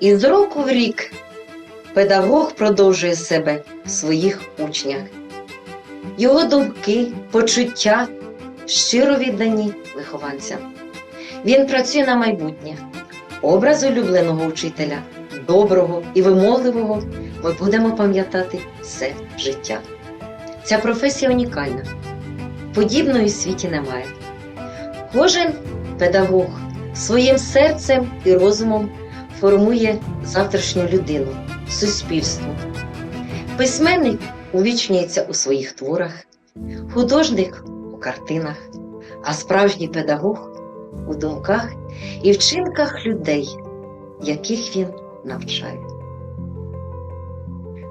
І з року в рік педагог продовжує себе в своїх учнях. Його думки, почуття щиро віддані вихованцям. Він працює на майбутнє. Образ улюбленого учителя, доброго і вимогливого ми будемо пам'ятати все життя. Ця професія унікальна. Подібної в світі немає. Кожен педагог своїм серцем і розумом формує завтрашню людину, суспільство. Письменник увічнюється у своїх творах, художник у картинах, а справжній педагог у думках і вчинках людей, яких він навчає.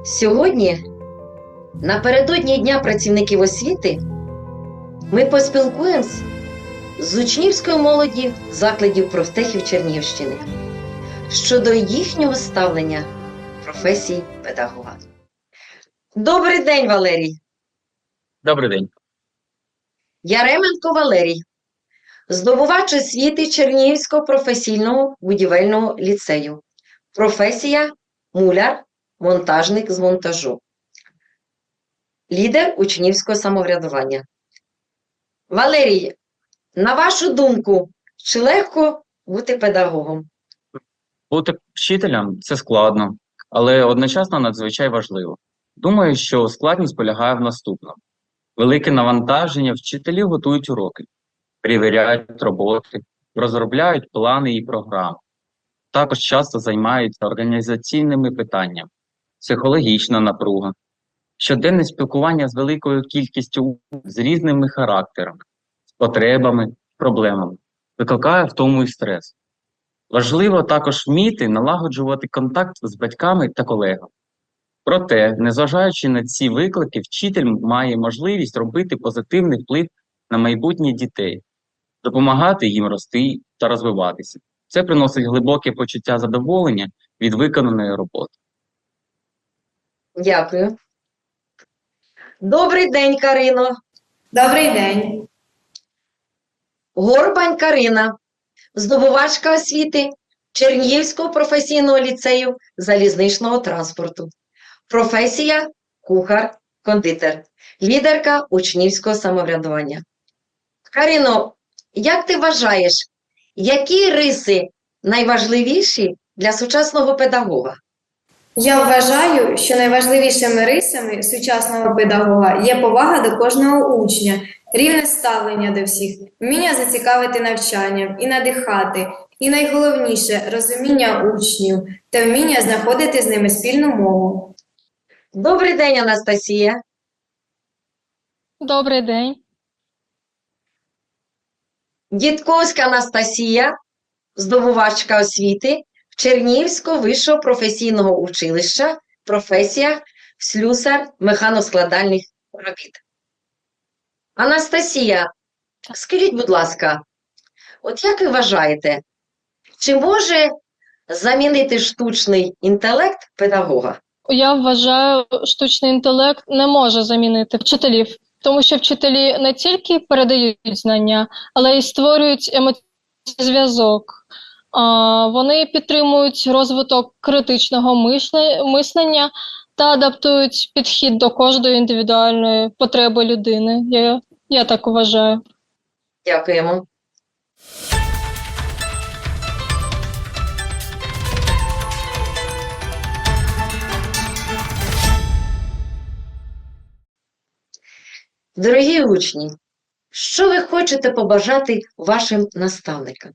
Сьогодні, напередодні Дня працівників освіти, ми поспілкуємось з учнівською молоді закладів профтехів Чернігівщини щодо їхнього ставлення професії педагога. Добрий день, Валерій! Добрий день. Яременко Валерій, здобувач освіти Чернігівського професійного будівельного ліцею. Професія муляр, монтажник з монтажу. Лідер учнівського самоврядування. Валерій, на вашу думку, чи легко бути педагогом? Бути вчителем це складно, але одночасно надзвичай важливо. Думаю, що складність полягає в наступному: велике навантаження, вчителі готують уроки, перевіряють роботи, розробляють плани і програми. Також часто займаються організаційними питаннями, психологічна напруга, щоденне спілкування з великою кількістю з різними характерами, потребами, проблемами, викликає втому і стрес. Важливо також вміти налагоджувати контакт з батьками та колегами. Проте, незважаючи на ці виклики, вчитель має можливість робити позитивний вплив на майбутнє дітей, допомагати їм рости та розвиватися. Це приносить глибоке почуття задоволення від виконаної роботи. Дякую. Добрий день, Карино. Добрий день. Горбань Карина, здобувачка освіти Чернігівського професійного ліцею залізничного транспорту. Професія кухар, кондитер, лідерка учнівського самоврядування. Каріно, як ти вважаєш, які риси найважливіші для сучасного педагога? Я вважаю, що найважливішими рисами сучасного педагога є повага до кожного учня, рівне ставлення до всіх, вміння зацікавити навчанням і надихати, і найголовніше розуміння учнів та вміння знаходити з ними спільну мову. Добрий день, Анастасія. Добрий день. Дідковська Анастасія, здобувачка освіти Чернігівського вищого професійного училища, професія слюсар механоскладальних робіт. Анастасія, скажіть, будь ласка, от як ви вважаєте, чи може замінити штучний інтелект педагога? Я вважаю, штучний інтелект не може замінити вчителів, тому що вчителі не тільки передають знання, але й створюють емоційний зв'язок. Вони підтримують розвиток критичного мислення та адаптують підхід до кожної індивідуальної потреби людини. Я, я так вважаю. Дякуємо. Дорогі учні, що ви хочете побажати вашим наставникам?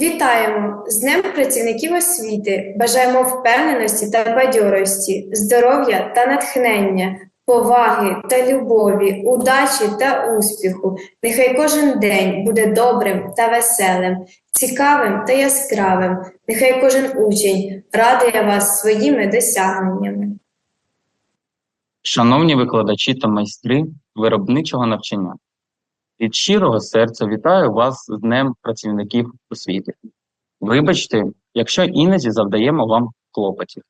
Вітаємо з Днем працівників освіти! Бажаємо впевненості та бадьорості, здоров'я та натхнення, поваги та любові, удачі та успіху. Нехай кожен день буде добрим та веселим, цікавим та яскравим. Нехай кожен учень радує вас своїми досягненнями. Шановні викладачі та майстри виробничого навчання, від щирого серця вітаю вас з Днем працівників освіти. Вибачте, якщо іноді завдаємо вам клопотів.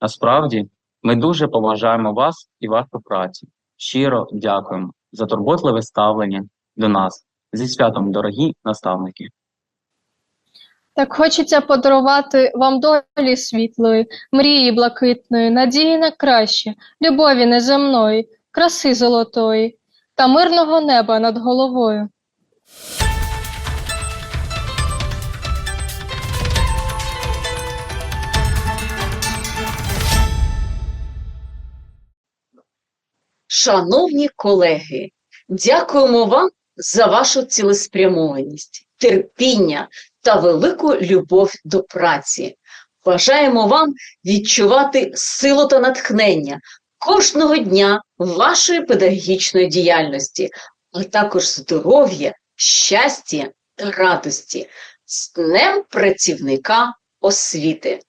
Насправді, ми дуже поважаємо вас і вашу працю. Щиро дякуємо за турботливе ставлення до нас. Зі святом, дорогі наставники. Так хочеться подарувати вам долі світлої, мрії блакитної, надії на краще, любові неземної, краси золотої та мирного неба над головою. Шановні колеги, дякуємо вам за вашу цілеспрямованість, терпіння та велику любов до праці. Бажаємо вам відчувати силу та натхнення кожного дня вашої педагогічної діяльності, а також здоров'я, щастя та радості. З Днем працівника освіти!